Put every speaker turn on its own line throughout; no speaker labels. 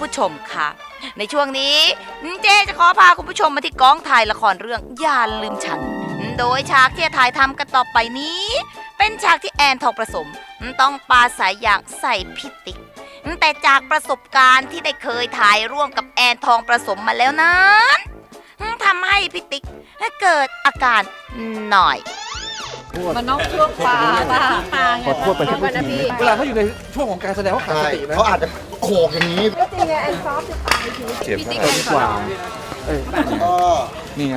ผู้ชมค่ะ ในช่วงนี้เจ๊จะขอพาคุณผู้ชมมาที่กองถ่ายละครเรื่องอย่าลืมฉัน โดยฉากที่จะถ่ายทำกันต่อไปนี้ เป็นฉากที่แอนทองประสม ต้องปาสายยางใส่พิติกแต่จากประสบการณ์ที่ได้เคยถ่ายร่วมกับแอนทองประสมมาแล้วนั้นทำให้พิติกเกิดอาการหน่อย
มันนอกช่วงปลาปลาปลาไง
ขอโทษไปที่พูดที
เวลาเขาอยู่ในช่วงของการแสดงเขาขาดส
ใช่
ตินะ
เขาอาจจะ โขกอย่างนี้
เจ็บดีกว่าเอ้ย
ก็
นี่ไง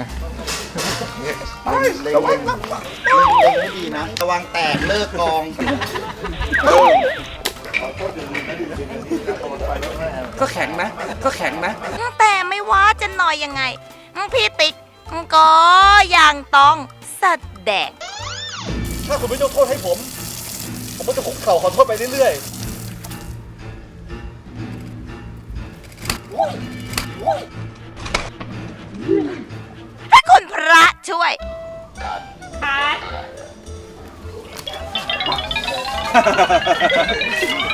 เล็งเล็งเล็งเล็งให้ดีนะ ระวังแตกเลิกกอง
ก็แข็งนะ ก็แข็งนะ
แต่ไม่ว่าจะหน่อยยังไง พี่ติ๊กก็ยังต้องแสดง
ถ้าคุณไม่ยกโทษให้ผม ผมก็จะคุกเข่าขอโทษไปเรื่อย
ให้คุณพระช่วย
ๆ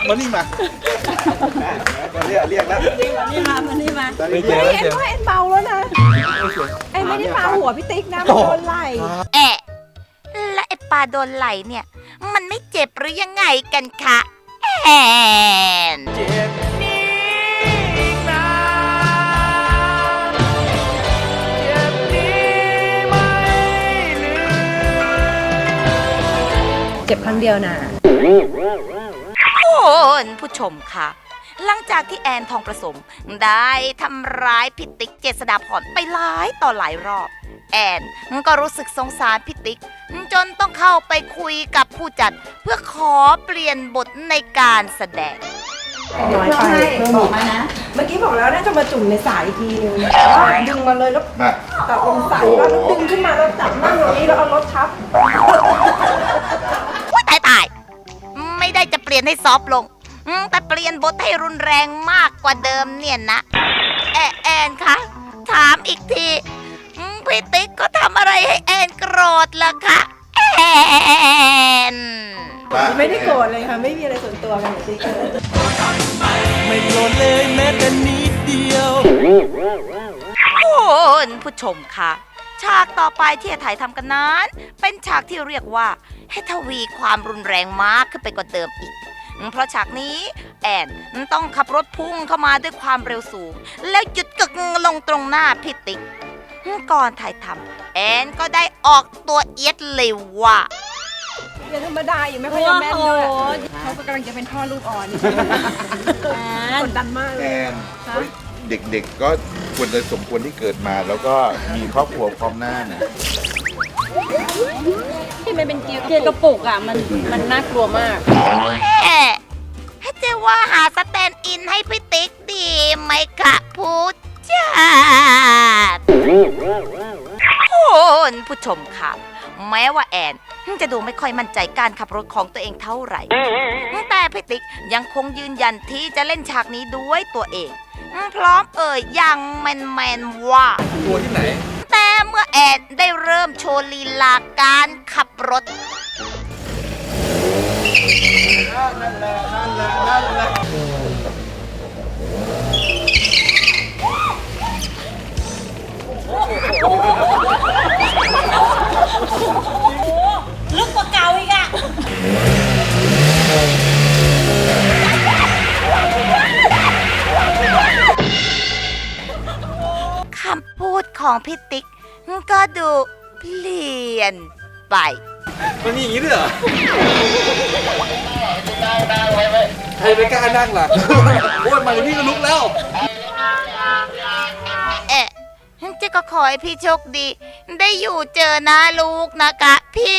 มานี่มามาเรียกเรียกแล้ว
นี่มามันนี่มา
ไม่เจอแล้ว
เอ็น
เจอ
ว่าเอ็นเบาแล้วนะ เอ็นไม่ได้ปาหัวพี่ติ๊กนะมันโดนไหล่
แอะและไอ้ปลาโดนไหลเนี่ย มันไม่เจ็บหรือยังไงกันคะแอน
เจ็บ ครั้งเดียวนะ
คุณผู้ชมค่ะ หลังจากที่แอนทองประสมได้ทำร้ายพิติกเจษดาพรไปหลายต่อหลายรอบ แอนก็รู้สึกสงสารพิติก จนต้องเข้าไปคุยกับผู้จัด เพื่อขอเปลี่ยนบทในการแสดง
น้อยไปเพิ่มอีกเมื่อกี้บอกแล้วน่าจะมาจุ่มในสายอีกทีนึงดึงมาเลยแล้ว
มา
ตัดลงสายแล้วดึงขึ้นมาแล้วจับนั่งตรงนี้แล้วเอารถทับ
อุ้ยตายตายไม่ได้จะเปลี่ยนให้ซอฟต์ลงอืมแต่เปลี่ยนบทให้รุนแรงมากกว่าเดิมเนี่ยนะแอแอนคะถามอีกทีอืมพี่ติ๊กก็ทำอะไรให้แอนโกรธล่ะคะแอน
ไม่ได้โกรธเลยค่ะ ไม่มีอะไรส่วนตัวกันติ๊ก
ไม่โกรธเลยแม้แต่นิดเดียว
คุณผู้ชมคะ ฉากต่อไปที่จะถ่ายทำกันนั้น เป็นฉากที่เรียกว่าให้ทวีความรุนแรงมากขึ้นไปกว่าเดิมอีก เพราะฉากนี้แอนต้องขับรถพุ่งเข้ามาด้วยความเร็วสูง แล้วหยุดกึกลงตรงหน้าพิติกก่อนถ่ายทำแอนก็ได้ออกตัวเอียดเลยว่า
อย่าธรรมดาอยู่ไม่ค่อยจะแม่นด้วย
โอ้โห
เขากำลังจะเป็นพ่อลูกอ่อนกดดันมากเล
แอยนเฮ้ยเด็กๆก็ ควรจะสมควรที่เกิดมา แล้วก็มีครอบครัวพร้อมหน้านะ
ที่มันเป็นเกียร์เกียร์กระปุกอะมันมันน่ากลัวมาก
แม่ให้เจว่าหาสแตนด์อินให้พี่ติ๊กดีไหมคะผู้จัดคุณผู้ชมค่ะ แม้ว่าแอนจะดูไม่ค่อยมั่นใจการขับรถของตัวเองเท่าไหร่ แต่พี่ติ๊กยังคงยืนยันที่จะเล่นฉากนี้ด้วยตัวเอง พร้อมเอ่ยยังแมนแมนๆว่า
ตัวที่ไหน
แต่เมื่อแอดได้เริ่มโชว์ลีลาการขับรถ
ลึ
ของพี่ติ๊ก ก็ดูเปลี่ยนไป
มันมีอย่างนี้ด้วยเหรอใครไม่กล้านั่งล่ะโอ้ยมาอย่างนี้ก็ลุกแล้ว
เอ๊ะเจ๊ก็ขอให้พี่โชคดี ได้อยู่เจอหน้าลูกนะคะพี่